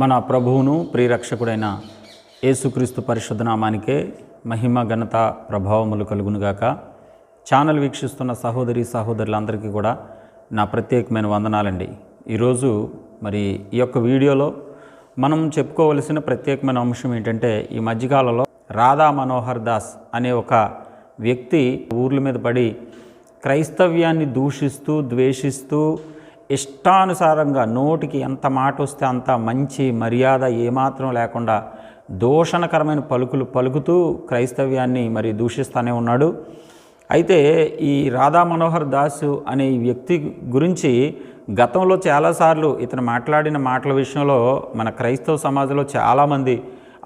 మన ప్రభువును ప్రియరక్షకుడైన యేసుక్రీస్తు పరిశుద్ధ నామానికే మహిమ ఘనత ప్రభావములు కలుగునుగాక. ఛానల్ వీక్షిస్తున్న సహోదరి సహోదరులందరికీ కూడా నా ప్రత్యేకమైన వందనాలండి. ఈరోజు మరి ఈ యొక్క వీడియోలో మనం చెప్పుకోవలసిన ప్రత్యేకమైన అంశం ఏంటంటే ఈ మధ్యకాలంలో రాధా మనోహర్ దాస్ అనే ఒక వ్యక్తి ఊర్ల మీద పడి క్రైస్తవ్యాన్ని దూషిస్తూ ద్వేషిస్తూ ఇష్టానుసారంగా నోటికి ఎంత మాట వస్తే అంత మంచి మర్యాద ఏమాత్రం లేకుండా దూషణకరమైన పలుకులు పలుకుతూ క్రైస్తవ్యాన్ని మరి దూషిస్తూనే ఉన్నాడు. అయితే ఈ రాధా మనోహర్ దాసు అనే ఈ వ్యక్తి గురించి గతంలో చాలాసార్లు ఇతను మాట్లాడిన మాటల విషయంలో మన క్రైస్తవ సమాజంలో చాలామంది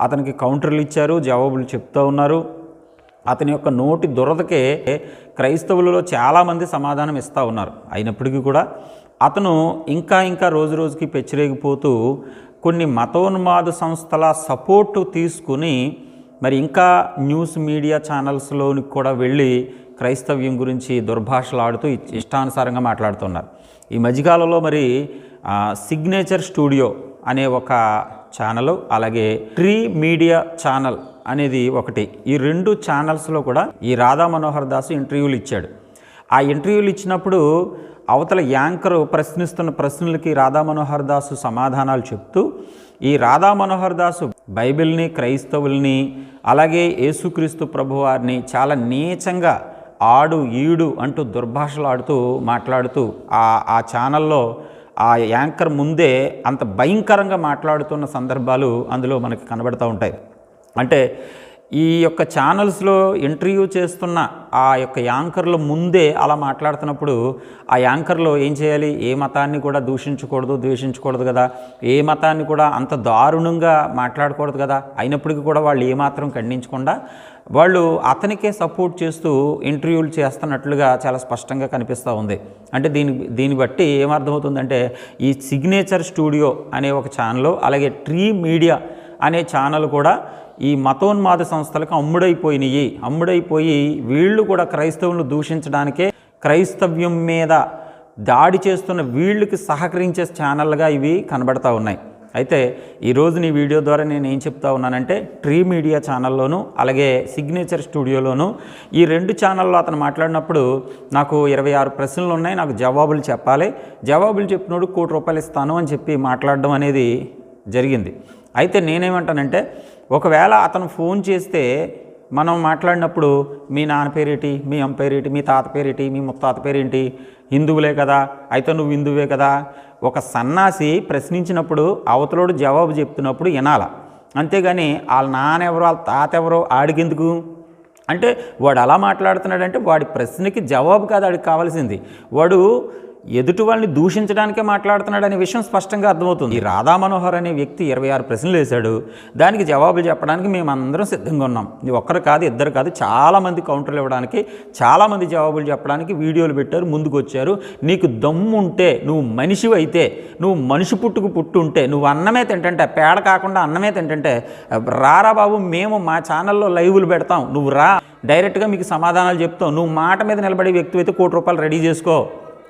అతనికి కౌంటర్లు ఇచ్చారు జవాబులు చెప్తూ ఉన్నారు. అతని యొక్క నోటి దురదకే క్రైస్తవులలో చాలామంది సమాధానం ఇస్తూ ఉన్నారు. అయినప్పటికీ కూడా అతను ఇంకా ఇంకా రోజు రోజుకి పెచ్చిరేగిపోతూ కొన్ని మతోన్మాద సంస్థల సపోర్టు తీసుకుని మరి ఇంకా న్యూస్ మీడియా ఛానల్స్లోనికి కూడా వెళ్ళి క్రైస్తవ్యం గురించి దుర్భాషలాడుతూ ఇష్టానుసారంగా మాట్లాడుతున్నారు. ఈ మధ్యకాలంలో మరి సిగ్నేచర్ స్టూడియో అనే ఒక ఛానల్ అలాగే ట్రీ మీడియా ఛానల్ అనేది ఒకటి. ఈ రెండు ఛానల్స్లో కూడా ఈ రాధా మనోహర్ దాస్ ఇంటర్వ్యూలు ఇచ్చాడు. ఆ ఇంటర్వ్యూలు ఇచ్చినప్పుడు అవతల యాంకర్ ప్రశ్నిస్తున్న ప్రశ్నలకి రాధా మనోహర్ దాసు సమాధానాలు చెప్తూ ఈ రాధా మనోహర్ దాసు బైబిల్ని క్రైస్తవుల్ని అలాగే యేసుక్రీస్తు ప్రభువారిని చాలా నీచంగా ఆడు ఈడు అంటూ దుర్భాషలాడుతూ మాట్లాడుతూ ఆ ఆ ఛానల్లో ఆ యాంకర్ ముందే అంత భయంకరంగా మాట్లాడుతున్న సందర్భాలు అందులో మనకి కనబడుతూ ఉంటాయి. అంటే ఈ యొక్క ఛానల్స్లో ఇంటర్వ్యూ చేస్తున్న ఆ యొక్క యాంకర్ల ముందే అలా మాట్లాడుతున్నప్పుడు ఆ యాంకర్లో ఏం చేయాలి? ఏ మతాన్ని కూడా దూషించకూడదు ద్వేషించకూడదు కదా? ఏ మతాన్ని కూడా అంత దారుణంగా మాట్లాడకూడదు కదా? అయినప్పటికీ కూడా వాళ్ళు ఏమాత్రం ఖండించకుండా వాళ్ళు అతనికే సపోర్ట్ చేస్తూ ఇంటర్వ్యూలు చేస్తున్నట్లుగా చాలా స్పష్టంగా కనిపిస్తూ ఉంది. అంటే దీని దీన్ని బట్టి ఏమర్థమవుతుందంటే ఈ సిగ్నేచర్ స్టూడియో అనే ఒక ఛానల్ అలాగే ట్రీ మీడియా అనే ఛానల్ కూడా ఈ మతోన్మాద సంస్థలకు అమ్ముడైపోయినాయి. అమ్ముడైపోయి వీళ్ళు కూడా క్రైస్తవులను దూషించడానికే క్రైస్తవ్యం మీద దాడి చేస్తున్న వీళ్ళకి సహకరించే ఛానల్గా ఇవి కనబడతా ఉన్నాయి. అయితే ఈరోజు నీ వీడియో ద్వారా నేను ఏం చెప్తా ఉన్నానంటే ట్రీ మీడియా ఛానల్లోను అలాగే సిగ్నేచర్ స్టూడియోలోను ఈ రెండు ఛానల్లో అతను మాట్లాడినప్పుడు నాకు ఇరవై ఆరు ప్రశ్నలు ఉన్నాయి నాకు జవాబులు చెప్పాలి. జవాబులు చెప్పినోడు కోటి రూపాయలు ఇస్తాను అని చెప్పి మాట్లాడడం అనేది జరిగింది. అయితే నేనేమంటానంటే ఒకవేళ అతను ఫోన్ చేస్తే మనం మాట్లాడినప్పుడు మీ నాన్న పేరేటి? మీ అమ్మ పేరేటి? మీ తాత పేరేటి? మీ ముత్తాత పేరేంటి? హిందువులే కదా? అయితే నువ్వు హిందువే కదా? ఒక సన్నాసి ప్రశ్నించినప్పుడు అవతలోడు జవాబు చెప్తున్నప్పుడు వినాల. అంతేగాని వాళ్ళ నాన్న ఎవరు వాళ్ళ తాత ఎవరో ఆడికెందుకు? అంటే వాడు అలా మాట్లాడుతున్నాడంటే వాడి ప్రశ్నకి జవాబు కాదు ఆడికి కావాల్సింది. వాడు ఎదుటి వాళ్ళని దూషించడానికే మాట్లాడుతున్నాడు అనే విషయం స్పష్టంగా అర్థమవుతుంది. ఈ రాధా మనోహర్ అనే వ్యక్తి ఇరవై ఆరు ప్రశ్నలు వేశాడు. దానికి జవాబులు చెప్పడానికి మేమందరం సిద్ధంగా ఉన్నాం. ఒక్కరు కాదు ఇద్దరు కాదు చాలామంది కౌంటర్లు ఇవ్వడానికి చాలామంది జవాబులు చెప్పడానికి వీడియోలు పెట్టారు ముందుకు వచ్చారు నీకు దమ్ము ఉంటే నువ్వు మనిషివి అయితే నువ్వు మనిషి పుట్టుకు పుట్టు ఉంటే నువ్వు అన్నమే తింటంటే పేడ కాకుండా అన్నమే తింటంటే రారా బాబు మేము మా ఛానల్లో లైవ్లు పెడతాం. నువ్వు రా. డైరెక్ట్గా మీకు సమాధానాలు చెప్తాం. నువ్వు మాట మీద నిలబడే వ్యక్తి అయితే కోటి రూపాయలు రెడీ చేసుకో.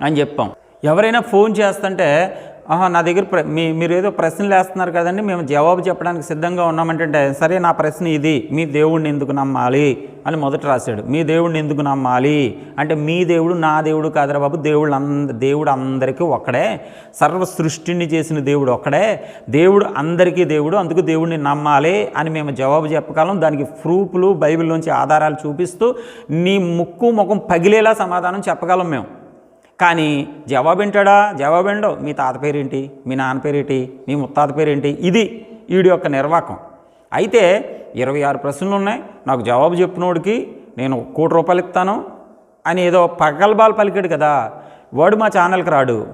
అని చెప్పాం. ఎవరైనా ఫోన్ చేస్తుంటే ఆహా నా దగ్గర మీ మీరు ఏదో ప్రశ్నలు వేస్తున్నారు కదండి మేము జవాబు చెప్పడానికి సిద్ధంగా ఉన్నామంటే సరే నా ప్రశ్న ఇది మీ దేవుడిని ఎందుకు నమ్మాలి? అని మొదట రాశాడు. మీ దేవుడిని ఎందుకు నమ్మాలి? అంటే మీ దేవుడు నా దేవుడు కాదురా బాబు దేవుడు అంద దేవుడు అందరికీ ఒక్కడే. సర్వ సృష్టిని చేసిన దేవుడు ఒక్కడే. దేవుడు అందరికీ దేవుడు అందుకు దేవుడిని నమ్మాలి అని మేము జవాబు చెప్పగలం దానికి ప్రూఫ్లు బైబిల్ నుంచి ఆధారాలు చూపిస్తూ నీ ముక్కు ముఖం పగిలేలా సమాధానం చెప్పగలం మేము. కానీ జవాబు వింటాడా జవాబు వినడు మీ తాత పేరేంటి? మీ నాన్న పేరేంటి? మీ ముత్తాత పేరేంటి? ఇది వీడి యొక్క నిర్వాకం. అయితే ఇరవై ఆరు ప్రశ్నలు ఉన్నాయి. నాకు జవాబు చెప్పినోడికి నేను కోటి రూపాయలు ఇస్తాను అని ఏదో పగల్బాల్ పలికాడు కదా. వాడు మా ఛానల్కి రాడు.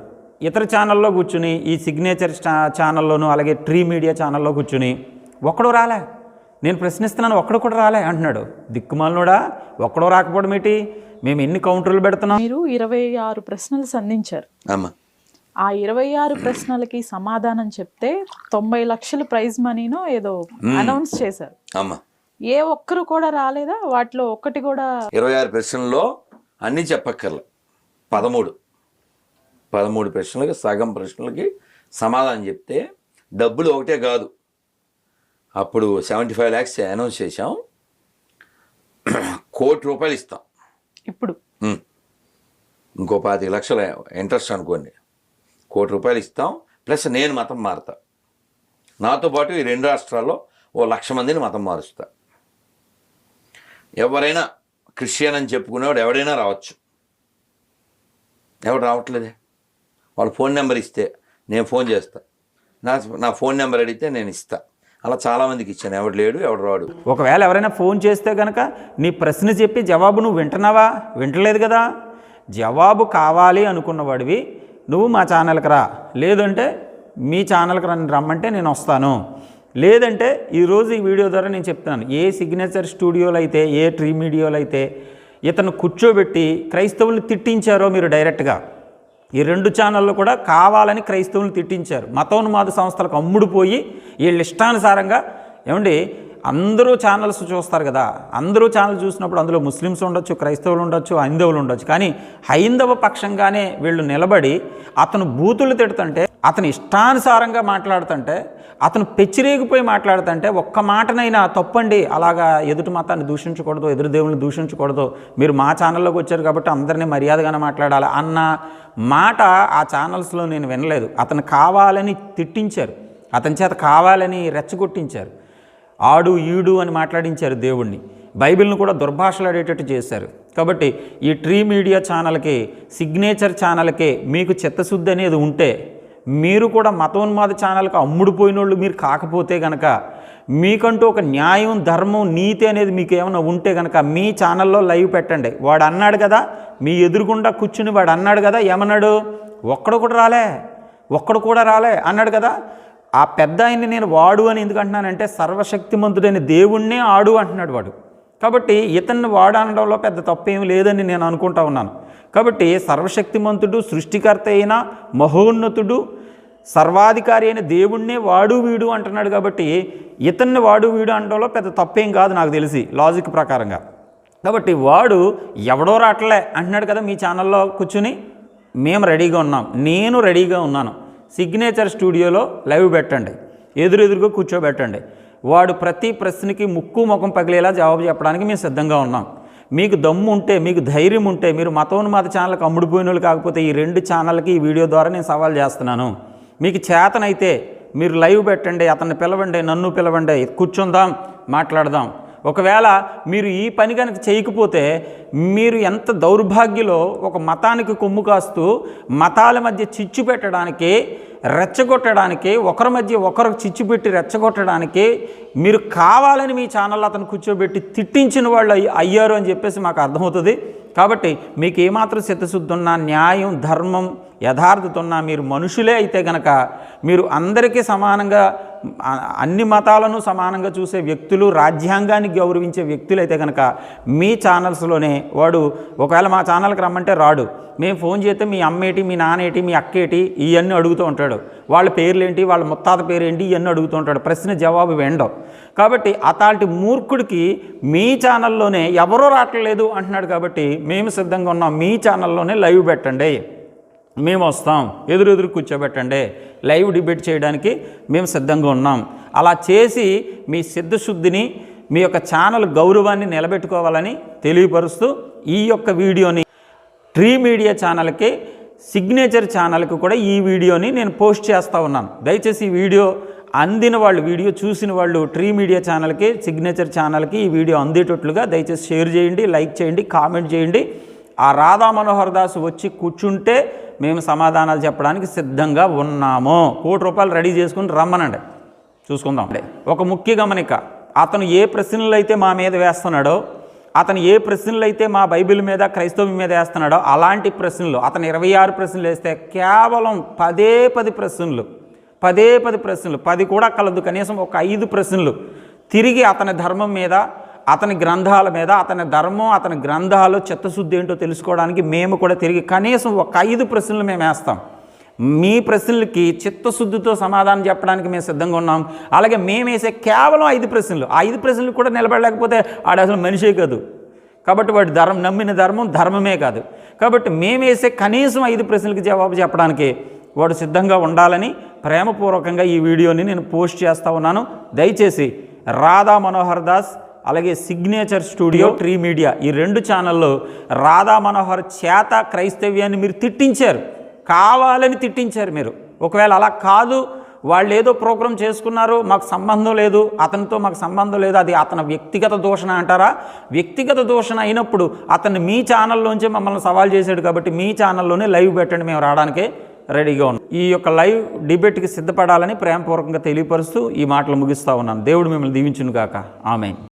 ఇతర ఛానల్లో కూర్చుని ఈ సిగ్నేచర్ ఛా- ఛానల్లోనూ అలాగే ట్రీ మీడియా ఛానల్లో కూర్చుని ఒక్కడు రాలే. నేను ప్రశ్నిస్తున్నాను ఒక్కడు కూడా రాలే అంటున్నాడు. దిక్కుమాలనుడా? ఒక్కడో రాకపోవడం ఏంటి? మేము ఎన్ని కౌంటర్లు పెడుతున్నాం? మీరు ఇరవై ఆరు ప్రశ్నలు సంధించారు. అమ్మా. ఆ ఇరవై ఆరు ప్రశ్నలకి సమాధానం చెప్తే తొంభై లక్షల ప్రైజ్ మనీనో ఏదో అనౌన్స్ చేశారు. అమ్మా. ఏ ఒక్కరు కూడా రాలేదా? వాటిలో ఒక్కటి కూడా ఇరవై ఆరు ప్రశ్నల్లో అన్నీ చెప్పక్కర్లే. పదమూడు. పదమూడు ప్రశ్నలకి సగం ప్రశ్నలకి సమాధానం చెప్తే డబ్బులు ఒకటే కాదు. అప్పుడు సెవెంటీ ఫైవ్ ల్యాక్స్ అనౌన్స్ చేశాం. కోటి రూపాయలు ఇస్తాం. ఇప్పుడు. ఇంకో పాతిక లక్షల ఇంట్రెస్ట్ అనుకోండి. కోటి రూపాయలు ఇస్తాం ప్లస్ నేను మతం మారుతా. నాతో పాటు ఈ రెండు రాష్ట్రాల్లో ఓ లక్ష మందిని మతం మారుస్తా. ఎవరైనా క్రిస్టియన్ అని చెప్పుకునేవాడు ఎవడైనా రావచ్చు. ఎవడు రావట్లేదే? వాళ్ళ ఫోన్ నెంబర్ ఇస్తే నేను ఫోన్ చేస్తా. నా నా ఫోన్ నెంబర్ అడిగితే నేను ఇస్తా. అలా చాలామందికి ఇచ్చాను. ఎవడు లేడు ఎవడు రాడు. ఒకవేళ ఎవరైనా ఫోన్ చేస్తే కనుక నీ ప్రశ్న చెప్పి జవాబు నువ్వు వింటున్నావా? వింటలేదు కదా? జవాబు కావాలి అనుకున్నవాడివి నువ్వు మా ఛానల్కి రా. లేదంటే మీ ఛానల్కి రన్ రమ్మంటే నేను వస్తాను. లేదంటే ఈరోజు ఈ వీడియో ద్వారా నేను చెప్తాను ఏ సిగ్నేచర్ స్టూడియోలు అయితే ఏ ట్రీ మీడియోలు అయితే ఇతను కూర్చోబెట్టి క్రైస్తవుల్ని తిట్టించారో మీరు డైరెక్ట్గా ఈ రెండు ఛానళ్ళు కూడా కావాలని క్రైస్తవులు తిట్టించారు. మతోన్మాద సంస్థలకు అమ్ముడుపోయి వీళ్ళు ఇష్టానుసారంగా ఏమండి అందరూ ఛానల్స్ చూస్తారు కదా. అందరూ ఛానల్ చూసినప్పుడు అందులో ముస్లిమ్స్ ఉండొచ్చు క్రైస్తవులు ఉండొచ్చు హైందవులు ఉండొచ్చు. కానీ హైందవ పక్షంగానే వీళ్ళు నిలబడి అతను బూతులు తిడుతుంటే అతను ఇష్టానుసారంగా మాట్లాడుతుంటే అతను పెచ్చిరేగిపోయి మాట్లాడుతుంటే ఒక్క మాటనైనా తప్పండి అలాగా ఎదుటి మతాన్ని దూషించకూడదు ఎదురు దేవుని దూషించకూడదు మీరు మా ఛానల్లోకి వచ్చారు కాబట్టి అందరినీ మర్యాదగానే మాట్లాడాలి అన్న మాట ఆ ఛానల్స్లో నేను వినలేదు. అతను కావాలని తిట్టించారు. అతని చేత కావాలని రెచ్చగొట్టించారు. ఆడు ఈడు అని మాట్లాడించారు దేవుణ్ణి. బైబిల్ను కూడా దుర్భాషలాడేటట్టు చేశారు. కాబట్టి ఈ ట్రీ మీడియా ఛానల్కి సిగ్నేచర్ ఛానల్కి మీకు చిత్తశుద్ధి అనేది ఉంటే మీరు కూడా మతోన్మాద ఛానల్కి అమ్ముడుపోయినోళ్ళు మీరు కాకపోతే గనక మీకంటూ ఒక న్యాయం ధర్మం నీతి అనేది మీకు ఏమైనా ఉంటే కనుక మీ ఛానల్లో లైవ్ పెట్టండి. వాడు అన్నాడు కదా మీ ఎదురుగుండా కూర్చుని వాడు అన్నాడు కదా ఏమన్నాడు? ఒక్కడు కూడా రాలే ఒక్కడు కూడా రాలే అన్నాడు కదా ఆ పెద్ద ఆయన్ని నేను వాడు అని ఎందుకు అంటున్నానంటే సర్వశక్తిమంతుడైన దేవుణ్ణే ఆడు అంటున్నాడు వాడు. కాబట్టి ఇతన్ని వాడు అనడంలో పెద్ద తప్పేం లేదని నేను అనుకుంటా ఉన్నాను. కాబట్టి సర్వశక్తిమంతుడు సృష్టికర్త అయిన మహోన్నతుడు సర్వాధికారి అయిన దేవుణ్ణే వాడు వీడు అంటున్నాడు కాబట్టి ఇతన్ని వాడు వీడు అనడంలో పెద్ద తప్పేం కాదు నాకు తెలిసి లాజిక్ ప్రకారంగా. కాబట్టి వాడు ఎవడో రాట్లే అంటున్నాడు కదా మీ ఛానల్లో కూర్చుని. మేము రెడీగా ఉన్నాం. నేను రెడీగా ఉన్నాను. సిగ్నేచర్ స్టూడియోలో లైవ్ పెట్టండి. ఎదురెదురుగా కూర్చోబెట్టండి. వాడు ప్రతి ప్రశ్నకి ముక్కు ముఖం పగిలేలా జవాబు చెప్పడానికి మేము సిద్ధంగా ఉన్నాం. మీకు దమ్ము ఉంటే మీకు ధైర్యం ఉంటే మీరు మతోన్మాత ఛానల్కి అమ్ముడుపోయిన వాళ్ళు కాకపోతే ఈ రెండు ఛానల్కి ఈ వీడియో ద్వారా నేను సవాల్ చేస్తున్నాను. మీకు చేతనైతే మీరు లైవ్ పెట్టండి అతన్ని పిలవండి నన్ను పిలవండి కూర్చుందాం మాట్లాడదాం. ఒకవేళ మీరు ఈ పని కనుక చేయకపోతే మీరు ఎంత దౌర్భాగ్యలో ఒక మతానికి కొమ్ము కాస్తూ మతాల మధ్య చిచ్చు పెట్టడానికి రెచ్చగొట్టడానికి ఒకరి మధ్య ఒకరు చిచ్చు పెట్టి రెచ్చగొట్టడానికి మీరు కావాలని మీ ఛానల్ అతను కూర్చోబెట్టి తిట్టించిన వాళ్ళు అయ్యారు అని చెప్పేసి మాకు అర్థమవుతుంది. కాబట్టి మీకు ఏమాత్రం చిత్తశుద్ధి ఉన్నా న్యాయం ధర్మం యథార్థత ఉన్నా మీరు మనుషులే అయితే గనక మీరు అందరికీ సమానంగా అన్ని మతాలను సమానంగా చూసే వ్యక్తులు రాజ్యాంగాన్ని గౌరవించే వ్యక్తులు అయితే కనుక మీ ఛానల్స్లోనే వాడు ఒకవేళ మా ఛానల్కి రమ్మంటే రాడు. మేము ఫోన్ చేస్తే మీ అమ్మేటి మీ నానేటి మీ అక్కేటి ఇవన్నీ అడుగుతూ ఉంటాడు. వాళ్ళ పేర్లేంటి వాళ్ళ ముత్తాత పేరేంటి ఇవన్నీ అడుగుతూ ఉంటాడు. ప్రశ్న జవాబు వెండవు. కాబట్టి అతాంటి మూర్ఖుడికి మీ ఛానల్లోనే ఎవరో రావట్లేదు అంటున్నాడు కాబట్టి మేము సిద్ధంగా ఉన్నాం. మీ ఛానల్లోనే లైవ్ పెట్టండి. మేము వస్తాం ఎదురు ఎదురు కూర్చోబెట్టండి. లైవ్ డిబేట్ చేయడానికి మేము సిద్ధంగా ఉన్నాం. అలా చేసి మీ సిద్ధశుద్ధిని మీ యొక్క ఛానల్ గౌరవాన్ని నిలబెట్టుకోవాలని తెలియపరుస్తూ ఈ యొక్క వీడియోని ట్రీ మీడియా ఛానల్కి సిగ్నేచర్ ఛానల్కి కూడా ఈ వీడియోని నేను పోస్ట్ చేస్తూ ఉన్నాను. దయచేసి ఈ వీడియో అందిన వాళ్ళు వీడియో చూసిన వాళ్ళు ట్రీ మీడియా ఛానల్కి సిగ్నేచర్ ఛానల్కి ఈ వీడియో అందేటట్లుగా దయచేసి షేర్ చేయండి లైక్ చేయండి కామెంట్ చేయండి. ఆ రాధా మనోహర్ దాస్ వచ్చి కూర్చుంటే మేము సమాధానాలు చెప్పడానికి సిద్ధంగా ఉన్నాము. కోటి రూపాయలు రెడీ చేసుకుని రమ్మనండి. చూసుకుందాం. ఒక ముఖ్య గమనిక. అతను ఏ ప్రశ్నలు అయితే మా మీద వేస్తున్నాడో అతను ఏ ప్రశ్నలు అయితే మా బైబిల్ మీద క్రైస్తవం మీద వేస్తున్నాడో అలాంటి ప్రశ్నలు అతను ఇరవై ఆరు ప్రశ్నలు వేస్తే కేవలం పదే పది ప్రశ్నలు పదే పది ప్రశ్నలు పది కూడా కలదు కనీసం ఒక ఐదు ప్రశ్నలు తిరిగి అతని ధర్మం మీద అతని గ్రంథాల మీద అతని ధర్మం అతని గ్రంథాలు చిత్తశుద్ధి ఏంటో తెలుసుకోవడానికి మేము కూడా తిరిగి కనీసం ఒక ఐదు ప్రశ్నలు మేము వేస్తాం. మీ ప్రశ్నలకి చిత్తశుద్ధితో సమాధానం చెప్పడానికి మేము సిద్ధంగా ఉన్నాం. అలాగే మేము వేసే కేవలం ఐదు ప్రశ్నలు. ఆ ఐదు ప్రశ్నలు కూడా నిలబడలేకపోతే ఆడ అసలు మనిషే కాదు. కాబట్టి వాడి ధర్మం నమ్మిన ధర్మం ధర్మమే కాదు. కాబట్టి మేము వేసే కనీసం ఐదు ప్రశ్నలకి జవాబు చెప్పడానికి వాడు సిద్ధంగా ఉండాలని ప్రేమపూర్వకంగా ఈ వీడియోని నేను పోస్ట్ చేస్తూ ఉన్నాను. దయచేసి రాధా మనోహర్ దాస్ అలాగే సిగ్నేచర్ స్టూడియో ట్రీ మీడియా ఈ రెండు ఛానల్లో రాధా మనోహర్ చేత క్రైస్తవ్యాన్ని మీరు తిట్టించారు. కావాలని తిట్టించారు మీరు. ఒకవేళ అలా కాదు వాళ్ళు ఏదో ప్రోగ్రాం చేసుకున్నారు మాకు సంబంధం లేదు అతనితో మాకు సంబంధం లేదు అది అతని వ్యక్తిగత దూషణ అంటారా? వ్యక్తిగత దూషణ అయినప్పుడు అతన్ని మీ ఛానల్లోంచే మమ్మల్ని సవాల్ చేశాడు కాబట్టి మీ ఛానల్లోనే లైవ్ పెట్టండి మేము రావడానికే రెడీగా ఉన్నాం. ఈ యొక్క లైవ్ డిబేట్కి సిద్ధపడాలని ప్రేమపూర్వకంగా తెలియపరుస్తూ ఈ మాటలు ముగిస్తూ ఉన్నాను. దేవుడు మిమ్మల్ని దీవించును గాక ఆమె